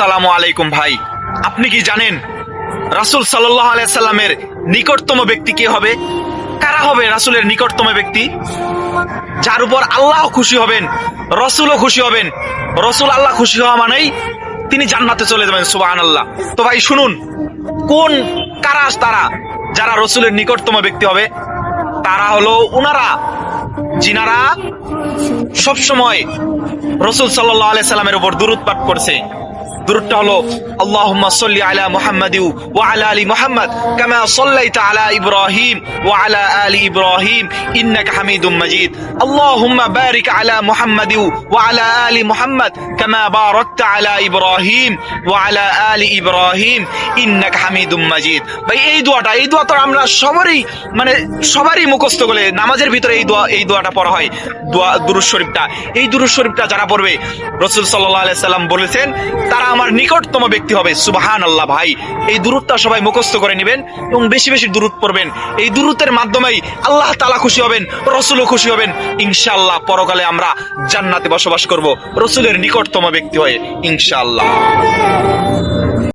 আসসালামু আলাইকুম ভাই। আপনি কি জানেন রাসুল সাল্লাহ আলাইসাল্লামের নিকটতম ব্যক্তি কে হবে? কারা হবে রাসুলের নিকটতম ব্যক্তি? যার উপর আল্লাহ খুশি হবেন, রসুলও খুশি হবেন। রসুল আল্লাহ খুশি হওয়া মানেই তিনি জান্নাতে চলে যাবেন সুবাহ আল্লাহ তো ভাই, শুনুন, কোন কারা তারা যারা রসুলের নিকটতম ব্যক্তি হবে? তারা হলো উনারা যিনারা সবসময় রসুল সাল্লাহ আলাইসাল্লামের উপর পাঠ করছে। হামিদুম এই এই আমরা সবারই মানে সবারই নামাজের ভিতরে এই দোয়া, এই দোয়াটা পড়া হয়, দোয়া দুরুদ শরীফটা। এই দুরুদ শরীফটা যারা পড়বে, রসুল সাল্লাম বলেছেন, তারা আমার নিকটতম ব্যক্তি হবে সুবাহান আল্লাহ ভাই। এই দূরত্বটা সবাই মুখস্থ করে নেবেন এবং বেশি বেশি দূরত পড়বেন। এই দূরত্বের মাধ্যমেই আল্লাহ তালা খুশি হবেন, রসুলও খুশি হবেন। ইনশাআল্লাহ পরকালে আমরা জান্নাতে বসবাস করব, রসুলের নিকটতম ব্যক্তি হয়ে, ইনশাআল্লাহ।